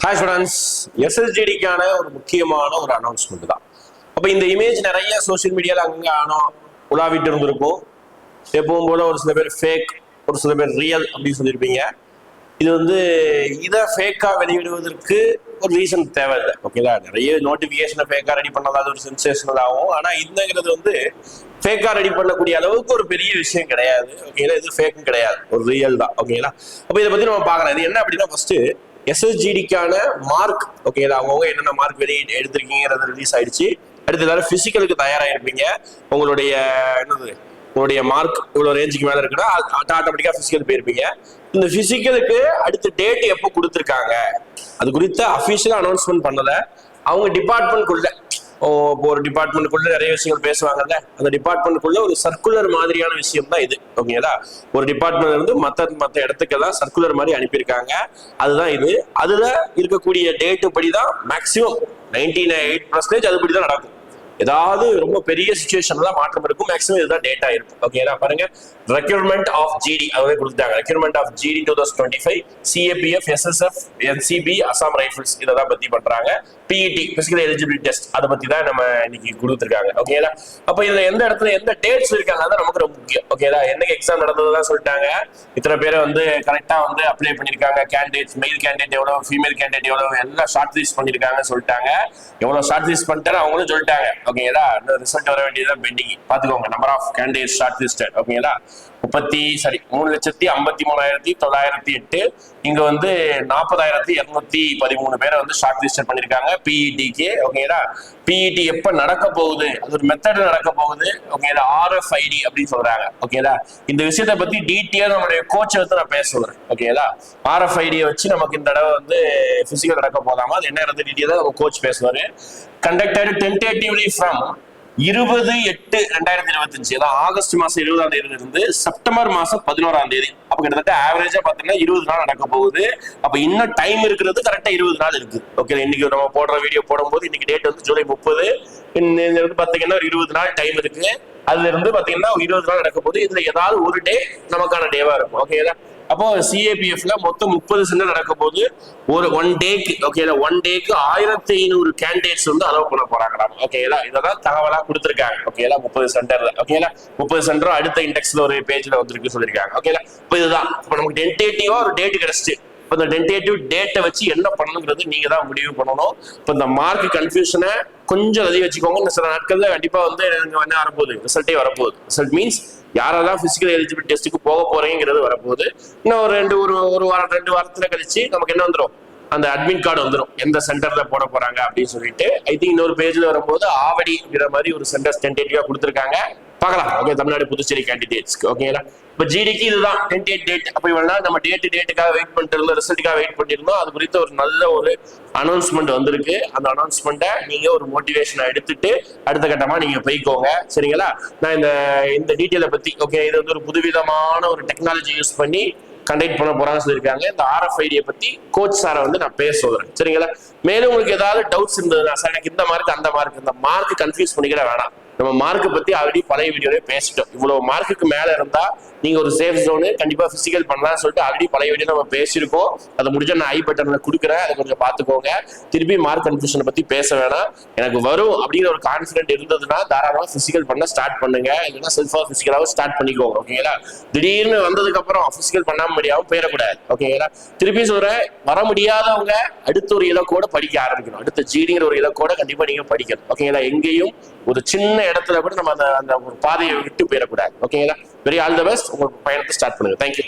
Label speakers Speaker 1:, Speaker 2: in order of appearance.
Speaker 1: Hi students எஸ்எஸ்டிடிக்கான ஒரு முக்கியமான ஒரு அனௌன்ஸ்மெண்ட் தான். அப்போ இந்த இமேஜ் நிறைய சோஷியல் மீடியாவில் அங்கங்கே ஆனோ உலாவிட்டு இருந்திருக்கும் எப்பவும் போல ஒரு சில பேர் ஃபேக் ஒரு சில பேர் ரியல் அப்படின்னு சொல்லியிருப்பீங்க. இது வந்து இதை ஃபேக்காக வெளியிடுவதற்கு ஒரு ரீசன் தேவையில்லை. ஓகேங்களா நிறைய நோட்டிஃபிகேஷனை ஃபேக்காக ரெடி பண்ணாத ஒரு சென்சேஷனல் ஆகும். ஆனால் இந்தங்கிறது வந்து ஃபேக்காக ரெடி பண்ணக்கூடிய அளவுக்கு ஒரு பெரிய விஷயம் கிடையாது. ஓகேங்களா இது ஃபேக்கும் கிடையாது. ஒரு ரியல் தான். ஓகேங்களா அப்போ இதை பற்றி நம்ம பார்க்கலாம். இது என்ன அப்படின்னா ஃபர்ஸ்ட் எஸ்எஸ்ஜிடிக்கான மார்க் ஓகேங்களா அவங்கவுங்க என்னென்ன மார்க் வெளியே எடுத்திருக்கீங்கிறது ரிலீஸ் ஆயிடுச்சு. அடுத்து எல்லாரும் பிசிக்கலுக்கு தயாராகிருப்பீங்க உங்களுடைய என்னது? உங்களுடைய மார்க் இவ்வளோ ரேஞ்சுக்கு மேலே இருக்குன்னா ஆட்டோமேட்டிக்காக ஃபிசிக்கல் போயிருப்பீங்க. இந்த ஃபிசிக்கலுக்கு அடுத்த டேட் எப்போ கொடுத்துருக்காங்க? அது குறித்த அஃபிஷியலாக அனௌன்ஸ்மெண்ட் பண்ணலை. அவங்க டிபார்ட்மெண்ட்குள்ள இப்போ ஒரு டிபார்ட்மெண்ட்டுக்குள்ள நிறைய விஷயங்கள் பேசுவாங்கல்ல அந்த டிபார்ட்மெண்ட்டுக்குள்ள ஒரு சர்க்குலர் மாதிரியான விஷயம் தான் இது. ஓகேங்களா? ஒரு டிபார்ட்மெண்ட் இருந்து மற்ற மற்ற இடத்துக்கெல்லாம் சர்க்குலர் மாதிரி அனுப்பியிருக்காங்க. அதுதான் இது. அதுல இருக்கக்கூடிய டேட்டு படி தான் மேக்சிமம் நைன்டி எயிட் பர்சன்டேஜ் அதுபடி தான் நடக்கும். ஏதாவது ரொம்ப பெரிய சுச்சுவேஷன்ல மாற்றம் இருக்கும். மேக்ஸிமம் இதுதான் டேட்டா இருக்கும். ஓகேனா பாருங்க ரெக்யூர்மெண்ட் ஆஃப் ஜிடி அதாவது கொடுத்துட்டாங்க. Requirement of GD two thousand twenty five CAPF SSF NCB Assam rifles இதை தான் பத்தி பண்றாங்க. பிஇடி பிசிக்கல் எலிஜிபிலிட்டி டெஸ்ட் அதை பத்தி தான் நம்ம இன்னைக்கு கொடுத்துருக்காங்க. ஓகேங்களா அப்ப இதுல எந்த இடத்துல எந்த டேட்ஸ் இருக்காங்க தான் நமக்கு ரொம்ப முக்கியம். ஓகேங்களா என்னைக்கு எக்ஸாம் நடந்ததுதான் சொல்லிட்டாங்க. இத்தனை பேரை வந்து கரெக்டா வந்து அப்ளை பண்ணிருக்காங்க கேண்டிடேட்ஸ் மெயில் கேண்டிடேட் எவ்வளவு ஃபீமேல் கேண்டிடேட் எவ்வளவு எல்லாம் ஷார்ட் லிஸ்ட் பண்ணிருக்காங்க சொல்லிட்டாங்க. எவ்வளவு ஷார்ட் லிஸ்ட் பண்ணிட்டாரு அவங்களும் சொல்லிட்டாங்க. ஓகேங்களா இந்த ரிசல்ட் வர வேண்டியதுதான் பெண்டிங் பாத்துக்கோங்க number of candidate short listed ஓகேங்களா முப்பத்தி சாரி மூணு லட்சத்தி ஐம்பத்தி மூணாயிரத்தி தொள்ளாயிரத்தி எட்டு. இங்க வந்து நாற்பதாயிரத்தி இருநூத்தி பதிமூணு பேரை வந்து ஷார்ட் லிஸ்டட் பண்ணிருக்காங்க பிஇடிக்கு ஓகேங்களா பிஇடி எப்ப நடக்க போகுது? அது ஒரு மெத்தட் நடக்க போகுது. ஓகேங்களா ஆர்எஃப்ஐடி அப்படின்னு சொல்றாங்க. ஓகேங்களா இந்த விஷயத்தை பத்தி டீட்டெயில் நம்மளுடைய கோச்சை வந்து நான் பேச சொல்றேன். ஓகேங்களா ஆர்எஃப்ஐடியை வச்சு நமக்கு இந்த தடவை வந்து பிசிக்கல் நடக்க போதாமா? அது என்ன இருந்து டீட்டெயில் நம்ம கோச் பேசுவாரு. கண்டக்டட் டென்டேட்டிவ்லி ஃப்ரம் இருபது எட்டு ரெண்டாயிரத்தி இருபத்தஞ்சு அதாவது ஆகஸ்ட் மாசம் இருபதாம் தேதியில இருந்து செப்டம்பர் மாசம் பதினோராம் தேதி. அப்ப கிட்டத்தட்ட ஆவரேஜா பாத்தீங்கன்னா இருபது நாள் நடக்க போகுது. அப்ப இன்னும் டைம் இருக்கிறது கரெக்டா இருபது நாள் இருக்கு. ஓகே இன்னைக்கு நம்ம போடுற வீடியோ போடும்போது இன்னைக்கு டேட் வந்து ஜூலை முப்பது. இருந்து பாத்தீங்கன்னா ஒரு இருபது நாள் டைம் இருக்கு. அதுல இருந்து பாத்தீங்கன்னா இருபது நாள் நடக்க போகுது. இதுல ஏதாவது ஒரு டே நமக்கான டேவா இருக்கும். ஓகேங்களா அப்போ சிஏபிஎஃப்ல மொத்தம் முப்பது சென்டர் நடக்க போது ஒரு ஒன் டேக்கு ஓகே ஒன் டேக்கு ஆயிரத்தி ஐநூறு கேண்டிடேட்ஸ் வந்து அலோவ் பண்ண போறாங்க ஓகேங்களா இதெல்லாம் தகவலா கொடுத்துருக்காங்க. ஓகேங்களா முப்பது சென்டர்ல. ஓகேங்களா முப்பது சென்டரும் அடுத்த இண்டெக்ஸ்ல ஒரு பேஜ்ல வந்திருக்கு சொல்லியிருக்காங்க. ஓகேங்களா இப்போ இதுதான். இப்போ நமக்கு டென்டேட்டிவா ஒரு டேட் கிடைச்சிட்டு இப்போ இந்த டென்டேட்டிவ் டேட்டை வச்சு என்ன பண்ணணுங்கிறது நீங்கள் தான் முடிவு பண்ணணும். இப்போ இந்த மார்க் கன்ஃபியூஷனை கொஞ்சம் அதிக வச்சுக்கோங்க. இந்த சில நாட்களில் கண்டிப்பாக வந்து எனக்கு வந்து வரப்போகுது? ரிசல்ட்டே வரப்போகுது. ரிசல்ட் மீன்ஸ் யாரெல்லாம் ஃபிசிக்கல் எலிஜிபிலிட்டி டெஸ்ட்டுக்கு போக போகிறீங்கிறது வரப்போகுது. இன்னும் ஒரு ரெண்டு ஒரு ஒரு வாரம் ரெண்டு வாரத்தில் கழிச்சு நமக்கு என்ன வந்துடும் அந்த அட்மிட் கார்டு வந்துடும் எந்த சென்டர்ல போட போறாங்க அப்படின்னு சொல்லிட்டு. ஐ திங்க் இன்னொரு பேஜ்ல வரும்போது ஆவடி அப்படிங்கிற மாதிரி ஒரு சென்டர் டென்டேட்டிவா கொடுத்துருக்காங்க. பார்க்கலாம். ஓகே தமிழ்நாடு புதுச்சேரி கேண்டிடேட்ஸ்க்கு ஓகேங்களா இப்போ ஜிடிக்கு இதுதான் எயிட் டேட் அப்போ இவ்வளவு நம்ம டேட்டு டேட்டுக்காக வெயிட் பண்ணிட்டு இருந்தோம் ரிசல்ட்டுக்காக வெயிட் பண்ணிருந்தோம் அது குறித்த ஒரு நல்ல ஒரு அனௌன்ஸ்மெண்ட் வந்திருக்கு. அந்த அனௌன்ஸ்மெண்ட்டை நீங்க ஒரு மோட்டிவேஷனை எடுத்துட்டு அடுத்த கட்டமா நீங்க போய்க்கோங்க. சரிங்களா? நான் இந்த இந்த டீட்டெயிலை பத்தி ஓகே இது வந்து ஒரு புதுவிதமான ஒரு டெக்னாலஜி யூஸ் பண்ணி கண்டக்ட் பண்ண போறாங்கன்னு சொல்லியிருக்காங்க. இந்த ஆர்எஃப்ஐடியை பத்தி கோச் சாரை வந்து நான் பேச சொல்றேன். சரிங்களா? மேலும் உங்களுக்கு ஏதாவது டவுட்ஸ் இருந்ததுன்னா சார் எனக்கு இந்த மார்க் அந்த மார்க் இந்த மார்க் கன்ஃபியூஸ் பண்ணிக்கிட வேணாம். நம்ம மார்க்கை பத்தி ஆல்ரெடி பழைய வீடியோவே பேசிட்டோம். இவ்வளவு மார்க்குக்கு மேல இருந்தா நீங்க ஒரு சேஃப் ஜோனு கண்டிப்பா பிசிக்கல் பண்ணலாம்னு சொல்லிட்டு ஆல்ரெடி பழைய வீடியோ நம்ம பேசியிருக்கோம். அதை முடிஞ்ச நான் ஐ பட்டனில் கொடுக்குறேன். அதை கொஞ்சம் பாத்துக்கோங்க திருப்பி மார்க் கன்ஃபியூஷனை பத்தி பேச வேணாம். எனக்கு வரும் அப்படிங்கிற ஒரு கான்ஃபிடென்ட் இருந்ததுன்னா தாராளமா பிசிக்கல் பண்ண ஸ்டார்ட் பண்ணுங்க. இல்லைன்னா செல்ஃபா பிசிக்கலாவும் ஸ்டார்ட் பண்ணிக்கோங்க. ஓகேங்களா திடீர்னு வந்ததுக்கு அப்புறம் பிசிக்கல் பண்ணாம போயிடக்கூடாது. ஓகேங்களா திருப்பி சொல்றேன். வர முடியாதவங்க அடுத்த ஒரு இலக்கோட படிக்க ஆரம்பிக்கணும். அடுத்த ஜிடிங்கிற ஒரு இலக்கோட கண்டிப்பா நீங்க படிக்கணும். ஓகேங்களா எங்கேயும் ஒரு சின்ன இடத்துல கூட நம்ம அந்த அந்த ஒரு பாதையை விட்டு போயிடக்கூடாது. ஓகேங்களா வெரி ஆல் த பெஸ்ட் உங்களுக்கு பயணத்தை ஸ்டார்ட் பண்ணுங்க. தேங்க்யூ